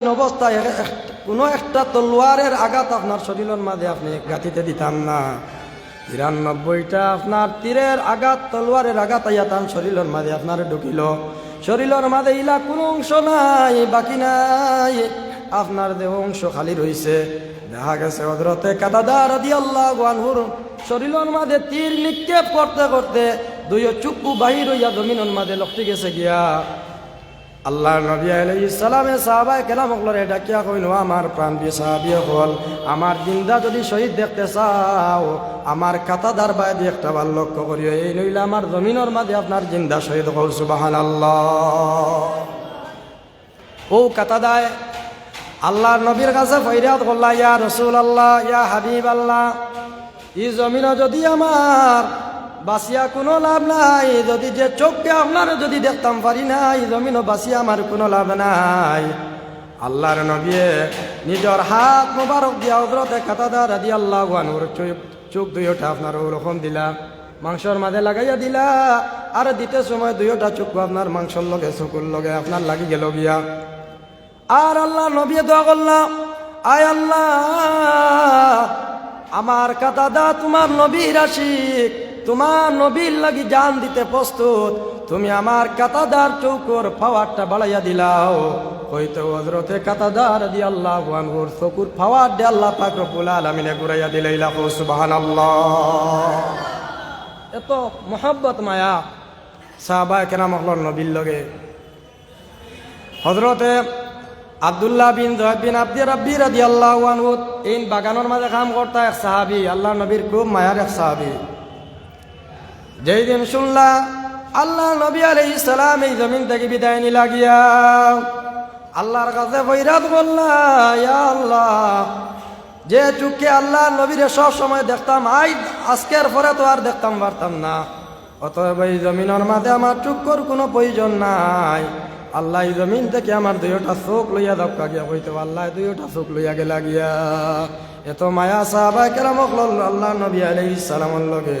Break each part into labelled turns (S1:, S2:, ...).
S1: অবস্থায় কোনো একটা তলোয়ারের আঘাত আপনার শরীরের মাঝে আপনি গাঁথিতে দিতাম না। তিরানব্বইটা আপনার তীরের আঘাত, তলোয়ারের আঘাত আইয়া তান শরীরের মাঝে আপনার ঢুকিল। শরীরের মাঝে ইলা কোনো অংশ নাই, বাকি নাই। আপনার দেহ অংশ খালি রইছে। দেখা গেছে হজরতে কাদাদার দি আল্লাহ আনহুর শরীরের মাঝে তীর নিক্ষেপ করতে করতে দুই চুপ্পু বাহির হইয়া জমিনের মাঝে লক্ষি গেছে গিয়া। আল্লাহ নবী আলাইহিস সালামে সাহাবায়ে কেরাম হলরে ডাকিয়া কইল আমার প্রাণ দিয়ে সাহাবী হল, আমার জিন্দা যদি শহীদ দেখতে চাও, আমার কাতাদার বাইরে একটা বার লক্ষ্য করিও। এই নইলে আমার জমিনের মাঝে আপনার জিন্দা শহীদ হল, সুবহানাল্লাহ। ও কাতাদায় আল্লাহ নবীর কাছে ফৈরাত করলা, ইয়া রসুল আল্লাহ ইয়া হাবিব আল্লাহ ই জমিন যদি আমার বাসিয়া কোনো লাভ নাই। যদি যে চোখকে আপনার যদি দেখতাম পারি নাই এই জমিন বাসিয়া আমার কোনো লাভ নাই। আল্লাহর নবী নিজের হাত মোবারক দিয়া হজরতে কাতাদা রাজি আল্লাহ আনুর চোখ দুইটা আপনার ওরকম দিলা, মাংসর মাঝে লাগাইয়া দিলা, আর দিতে সময় দুইটা চোখ আপনার মাংসর লগে চকুর লগে আপনার লাগি গেল গিয়া। আর আল্লাহ নবী দোয়া করলাম, আয় আল্লাহ, আমার কাতাদা তোমার নবীর আশিক তোমার নবীর লাগি জান দিতে প্রস্তুত। তুমি আমার কাতাদার চৌকর পাওয়ারটা বাড়াইয়া দিলাও। হয়তো হজরতে কাতাদার দি আল্লাহ আনহুর চকুর পাওয়ার দে আল্লাহ পাক রব্বুল আলামিনে ঘুরাইয়া দিলাইলা সুবহানাল্লাহ। এত মোহাব্বত মায়া সাহাবা কেরাম হল নবীর লগে। হজরতে আব্দুল্লাহ বিন জহেব বিন আব্দি রাব্বি রাদি আল্লাহ আনহুত এই বাগানের মাঝে কাম করতা এক সাহাবি আল্লাহ নবীর খুব মায়ার এক সাহাবি। যেই দিন শুনলা, আল্লাহ নবী আলাই সালাম এই জমিন থেকে বিদায় নিলা গিয়া। আল্লাহর কাছে বৈরাত আল্লাহ, যে চুকে আল্লাহ নবীরে সব সময় দেখতাম আই আজকের পরে তো আর দেখতাম, পারতাম না। অতএব এই জমিনের মাঝে আমার চুক্কর কোনো প্রয়োজন নাই। আল্লাহ এই জমিন থেকে আমার দুইটা চোখ লইয়া দপকা গিয়া কইতে, আল্লাহ, দুইটা চোখ লইয়া গেলা গিয়া। এত মায়া সাহাবা কেরামক আল্লাহ নবী আলাইহিস সালামের লগে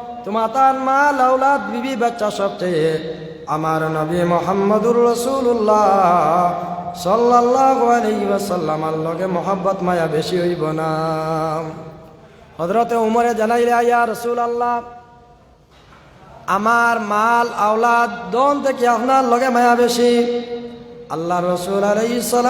S1: তোমার তার মা লাউলাদ বিবি, বাচ্চা সবচেয়ে আমার নবী মোহাম্মদুর রসুল্লাহ সাল্লাল্লাহু আলাইহি ওয়াসাল্লামার লগে মোহাব্বত মায়া বেশি হইব না। হযরতে উমরে জানাইলে আয়া রসুল আল্লাহ আমার মাল, আওলাদ দন থেকে আপনার লগে মায়া বেশি। আল্লাহ রসুল সালাম